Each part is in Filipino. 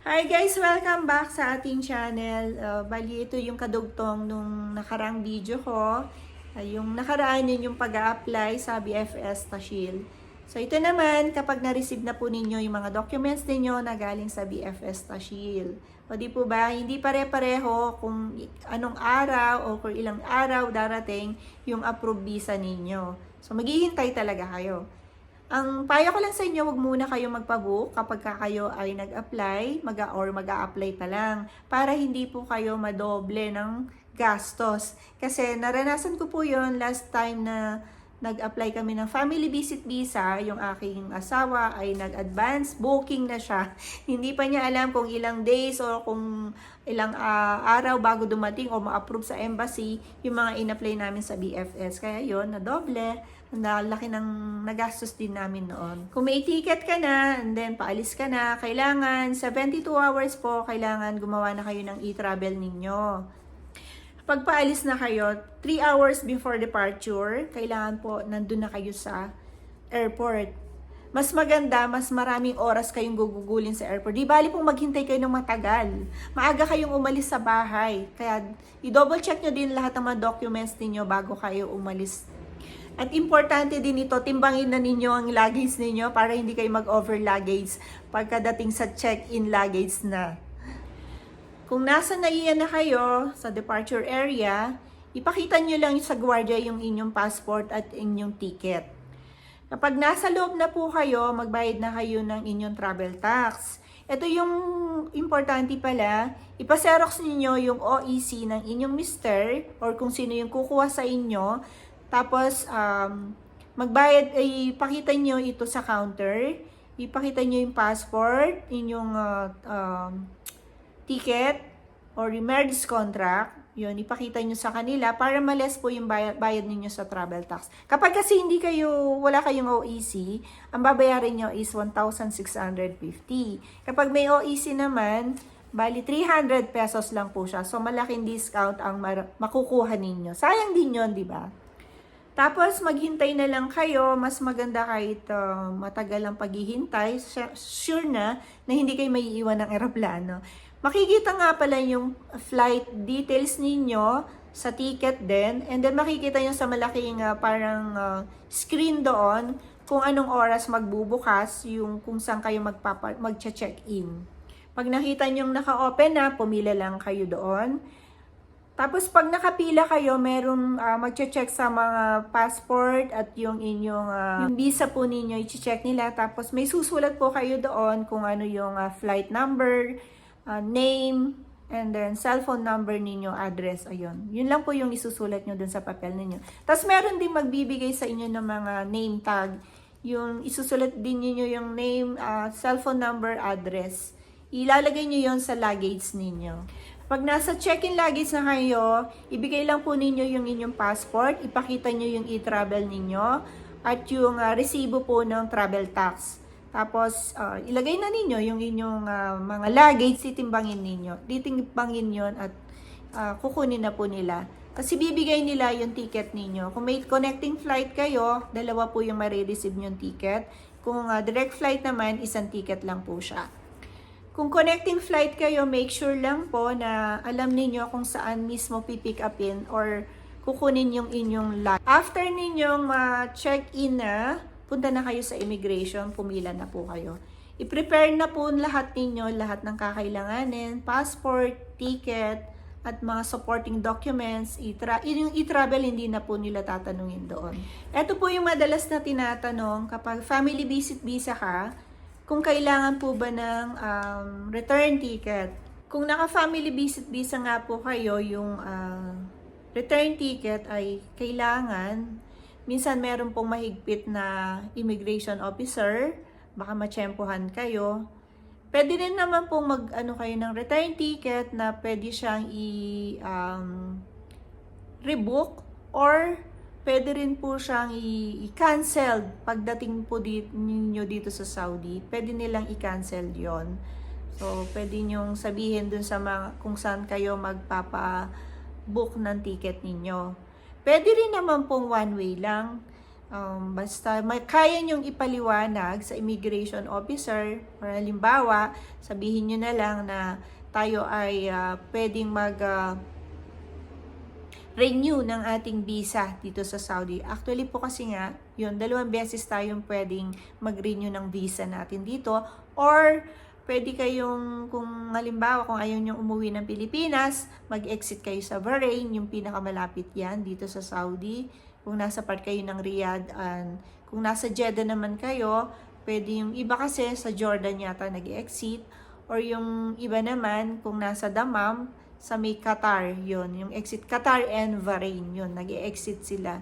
Hi guys! Welcome back sa ating channel. Uh, bali, ito yung kadugtong nung nakarang video ko. Uh, yung nakaraan yun yung pag apply sa BFS Tashil. So ito naman, kapag na-receive na po ninyo yung mga documents ninyo na galing sa BFS Tashil. O di po ba, hindi pare-pareho kung anong araw o kung ilang araw darating yung approved visa ninyo. So maghihintay talaga kayo. Ang payo ko lang sa inyo, wag muna kayo magpabook kapag ka kayo ay nag-apply mag or mag apply pa lang para hindi po kayo madoble ng gastos. Kasi naranasan ko po yon last time na nag-apply kami ng family visit visa, yung aking asawa ay nag-advance booking na siya. Hindi pa niya alam kung ilang days o kung ilang ah, araw bago dumating o ma-approve sa embassy yung mga in-apply namin sa BFS. Kaya yon na doble, na laki ng nagastos din namin noon. Kung may ticket ka na, and then paalis ka na, kailangan 72 hours po, kailangan gumawa na kayo ng e-travel ninyo. Pag paalis na kayo, 3 hours before departure, kailangan po nandun na kayo sa airport. Mas maganda, mas maraming oras kayong gugugulin sa airport. Di bali pong maghintay kayo ng matagal. Maaga kayong umalis sa bahay. Kaya i-double check nyo din lahat ng mga documents ninyo bago kayo umalis. At importante din ito, timbangin na ninyo ang luggage ninyo para hindi kayo mag-over luggage pagkadating sa check-in luggage na. Kung nasa naiyan na kayo sa departure area, ipakita nyo lang sa gwardiya yung inyong passport at inyong ticket. Kapag nasa loob na po kayo, magbayad na kayo ng inyong travel tax. Ito yung importante pala, ipaserox ninyo yung OEC ng inyong mister or kung sino yung kukuha sa inyo. Tapos, um, magbayad, ay ipakita nyo ito sa counter. Ipakita nyo yung passport, inyong uh, um, ticket or yung marriage contract, yun, ipakita nyo sa kanila para males po yung bayad, bayad ninyo sa travel tax. Kapag kasi hindi kayo, wala kayong OEC, ang babayarin nyo is 1,650. Kapag may OEC naman, bali 300 pesos lang po siya. So, malaking discount ang makukuha ninyo. Sayang din yun, di ba? Tapos, maghintay na lang kayo. Mas maganda kahit uh, matagal ang paghihintay. Sure na na hindi kayo may iiwan ng eroplano. Makikita nga pala yung flight details ninyo sa ticket din. And then, makikita nyo sa malaking uh, parang uh, screen doon kung anong oras magbubukas, yung kung saan kayo magpapa, magche-check-in. Pag nakita nyo naka-open na, pumila lang kayo doon. Tapos pag nakapila kayo, meron uh, magche-check sa mga passport at yung inyong uh, yung visa po ninyo i-check nila. Tapos may susulat po kayo doon kung ano yung uh, flight number, uh, name, and then cellphone number ninyo, address, ayun. Yun lang po yung isusulat nyo dun sa papel ninyo. Tapos meron din magbibigay sa inyo ng mga name tag. Yung isusulat din niyo yung name, uh, cellphone number, address. Ilalagay nyo yon sa luggage ninyo. Pag nasa check-in luggage na kayo, ibigay lang po ninyo yung inyong passport, ipakita nyo yung e-travel ninyo, at yung uh, resibo po ng travel tax. Tapos, uh, ilagay na ninyo yung inyong uh, mga luggage, titimbangin ninyo. Titimbangin yon at uh, kukunin na po nila. Kasi bibigay nila yung ticket ninyo. Kung may connecting flight kayo, dalawa po yung marireceive yung ticket. Kung uh, direct flight naman, isang ticket lang po siya. Kung connecting flight kayo, make sure lang po na alam ninyo kung saan mismo pipick upin or kukunin yung inyong luggage. After ninyong ma-check-in na, punta na kayo sa immigration, pumila na po kayo. I-prepare na po lahat ninyo, lahat ng kakailanganin, passport, ticket, at mga supporting documents, itra yung e-travel hindi na po nila tatanungin doon. Ito po yung madalas na tinatanong kapag family visit visa ka, kung kailangan po ba ng um, return ticket. Kung naka-family visit visa nga po kayo, yung uh, return ticket ay kailangan Minsan meron pong mahigpit na immigration officer, baka matsyempohan kayo. Pwede rin naman pong mag ano kayo ng return ticket na pwede siyang i um, rebook or pwede rin po siyang i-cancel pagdating po dito, ninyo dito sa Saudi. Pwede nilang i-cancel 'yon. So, pwede nyong sabihin dun sa mga kung saan kayo magpapa book ng ticket ninyo. Pwede rin naman pong one way lang. Um, basta may, kaya nyong ipaliwanag sa immigration officer or halimbawa, sabihin nyo na lang na tayo ay ah, pwedeng mag ah, renew ng ating visa dito sa Saudi. Actually po kasi nga, yun, dalawang beses tayong pwedeng mag-renew ng visa natin dito or pwede kayong, kung halimbawa, kung ayaw nyo umuwi ng Pilipinas, mag-exit kayo sa Bahrain, yung pinakamalapit yan dito sa Saudi. Kung nasa part kayo ng Riyadh, and kung nasa Jeddah naman kayo, pwede yung iba kasi sa Jordan yata nag-exit, or yung iba naman, kung nasa Dammam, sa may Qatar, yun, yung exit Qatar and Bahrain, yun, nag-exit sila.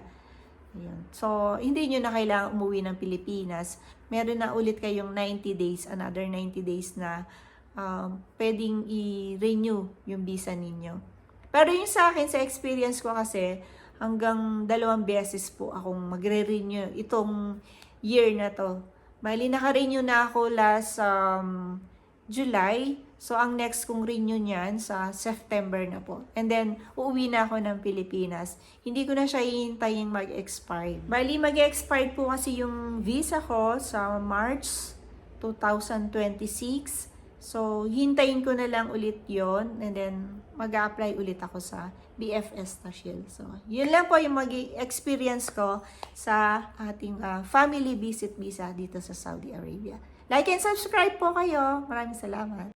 Yun. So, hindi nyo na kailangan umuwi ng Pilipinas. Meron na ulit kayong 90 days, another 90 days na um, pwedeng i-renew yung visa ninyo. Pero yung sa akin, sa experience ko kasi, hanggang dalawang beses po akong magre-renew itong year na to. Bali, naka-renew na ako last um, July. So, ang next kong renew niyan sa September na po. And then, uuwi na ako ng Pilipinas. Hindi ko na siya hihintayin mag-expire. Bali, mag-expire po kasi yung visa ko sa March 2026. So, hintayin ko na lang ulit yon and then mag-apply ulit ako sa BFS na Shield. So, yun lang po yung mag-experience ko sa ating ah, family visit visa dito sa Saudi Arabia. Like and subscribe po kayo. Maraming salamat.